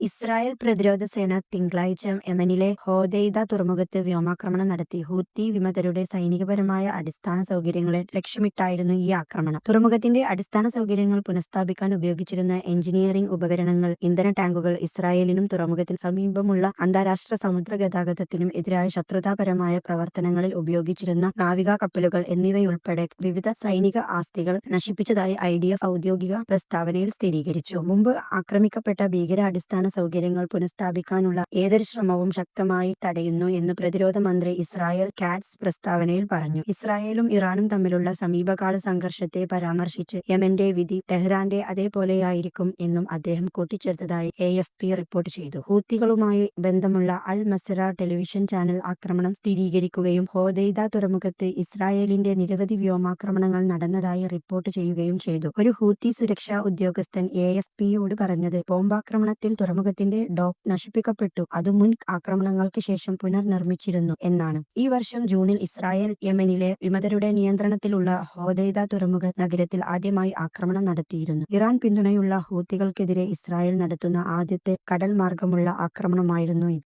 Israel പ്രതിരോധ സേന തിങ്കളാഴ്ച യമനിലെ ഹോദൈദ തുറമുഖത്ത് വ്യോമാക്രമണം നടത്തി. ഹൂത്തി വിമതരുടെ സൈനികപരമായ അടിസ്ഥാന സൗകര്യങ്ങളെ ലക്ഷ്യമിട്ടായിരുന്നു ഈ ആക്രമണം. തുറമുഖത്തിന്റെ അടിസ്ഥാന സൗകര്യങ്ങൾ പുനഃസ്ഥാപിക്കാൻ ഉപയോഗിച്ചിരുന്ന എഞ്ചിനീയറിംഗ് ഉപകരണങ്ങൾ, ഇന്ധന ടാങ്കുകൾ, ഇസ്രായേലിനും തുറമുഖത്തിന് സമീപമുള്ള അന്താരാഷ്ട്ര സമുദ്ര ഗതാഗതത്തിനും എതിരായ ശത്രുതാപരമായ പ്രവർത്തനങ്ങളിൽ ഉപയോഗിച്ചിരുന്ന നാവിക കപ്പലുകൾ എന്നിവയുൾപ്പെടെ വിവിധ സൈനിക ആസ്തികൾ നശിപ്പിച്ചതായി ഐഡിഎഫ് ഔദ്യോഗിക പ്രസ്താവനയിൽ സ്ഥിരീകരിച്ചു. മുമ്പ് ആക്രമിക്കപ്പെട്ട ഭീകരാടിസ്ഥാന സൗകര്യങ്ങൾ പുനഃസ്ഥാപിക്കാനുള്ള ഏതൊരു ശ്രമവും ശക്തമായി തടയുന്നു എന്ന് പ്രതിരോധ മന്ത്രി ഇസ്രായേൽ കാറ്റ്സ് പ്രസ്താവനയിൽ പറഞ്ഞു. ഇസ്രായേലും ഇറാനും തമ്മിലുള്ള സമീപകാല സംഘർഷത്തെ പരാമർശിച്ച് യമന്റെ വിധി ടെഹ്റാന്റെ അതേപോലെയായിരിക്കും എന്നും അദ്ദേഹം കൂട്ടിച്ചേർത്തതായി എ എഫ് പി റിപ്പോർട്ട് ചെയ്തു. ഹൂത്തികളുമായി ബന്ധമുള്ള അൽ മസിറ ടെലിവിഷൻ ചാനൽ ആക്രമണം സ്ഥിരീകരിക്കുകയും ഹോദൈദ തുറമുഖത്ത് ഇസ്രായേലിന്റെ നിരവധി വ്യോമാക്രമണങ്ങൾ നടന്നതായി റിപ്പോർട്ട് ചെയ്യുകയും ചെയ്തു. ഒരു ഹൂത്തി സുരക്ഷാ ഉദ്യോഗസ്ഥൻ എ എഫ് പിയോട് പറഞ്ഞത് ബോംബാക്രമണത്തിൽ തുറമുഖത്തിന്റെ ഡോക്ക് നശിപ്പിക്കപ്പെട്ടു, അത് മുൻ ആക്രമണങ്ങൾക്ക് ശേഷം പുനർനിർമ്മിച്ചിരുന്നു എന്നാണ്. ഈ വർഷം ജൂണിൽ ഇസ്രായേൽ യമനിലെ വിമതരുടെ നിയന്ത്രണത്തിലുള്ള ഹോദൈദ തുറമുഖ നഗരത്തിൽ ആദ്യമായി ആക്രമണം നടത്തിയിരുന്നു. ഇറാൻ പിന്തുണയുള്ള ഹൂത്തികൾക്കെതിരെ ഇസ്രായേൽ നടത്തുന്ന ആദ്യത്തെ കടൽ മാർഗമുള്ള ആക്രമണമായിരുന്നു ഇത്.